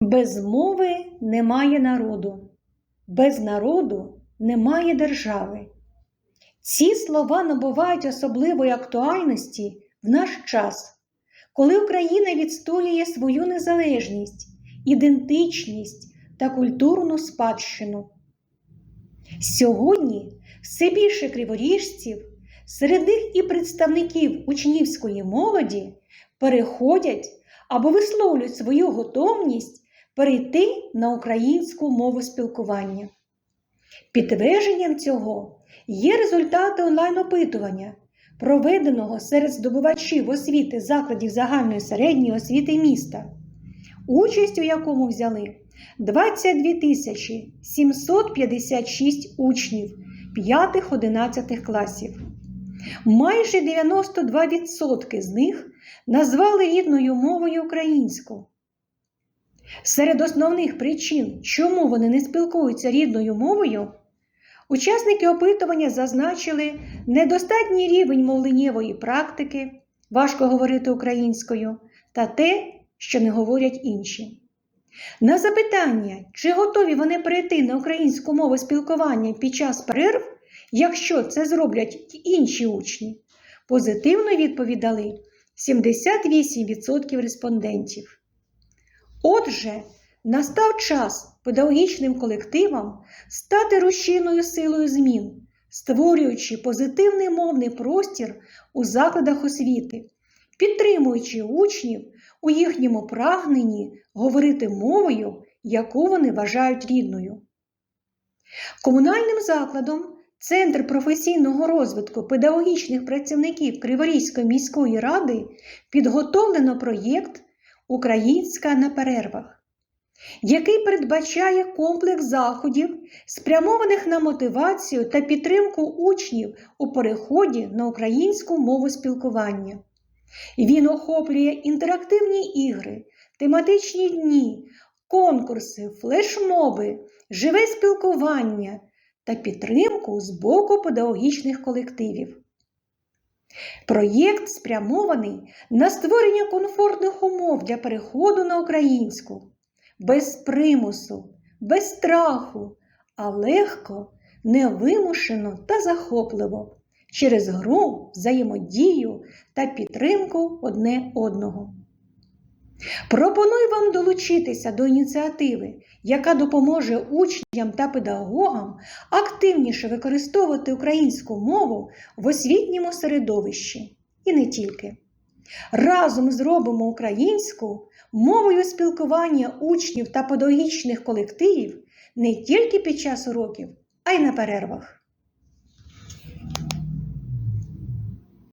Без мови немає народу, без народу немає держави. Ці слова набувають особливої актуальності в наш час, коли Україна відстоює свою незалежність, ідентичність та культурну спадщину. Сьогодні все більше криворіжців, серед них і представників учнівської молоді переходять або висловлюють свою готовність перейти на українську мову спілкування. Підтвердженням цього є результати онлайн-опитування, проведеного серед здобувачів освіти закладів загальної середньої освіти міста, участь у якому взяли 22 тисячі 756 учнів 5-11 класів. Майже 92% з них назвали рідною мовою українську. Серед основних причин, чому вони не спілкуються рідною мовою, учасники опитування зазначили недостатній рівень мовленнєвої практики, важко говорити українською, та те, що не говорять інші. На запитання, чи готові вони перейти на українську мову спілкування під час перерв, якщо це зроблять інші учні, позитивно відповідали 78% респондентів. Отже, настав час педагогічним колективам стати рушійною силою змін, створюючи позитивний мовний простір у закладах освіти, підтримуючи учнів у їхньому прагненні говорити мовою, яку вони вважають рідною. Комунальним закладом Центр професійного розвитку педагогічних працівників Криворізької міської ради підготовлено проєкт Українська на перервах, який передбачає комплекс заходів, спрямованих на мотивацію та підтримку учнів у переході на українську мову спілкування. Він охоплює інтерактивні ігри, тематичні дні, конкурси, флешмоби, живе спілкування та підтримку з боку педагогічних колективів. Проєкт спрямований на створення комфортних умов для переходу на українську, без примусу, без страху, а легко, невимушено та захопливо через гру, взаємодію та підтримку одне одного. Пропоную вам долучитися до ініціативи, яка допоможе учням та педагогам активніше використовувати українську мову в освітньому середовищі і не тільки. Разом зробимо українську мовою спілкування учнів та педагогічних колективів не тільки під час уроків, а й на перервах.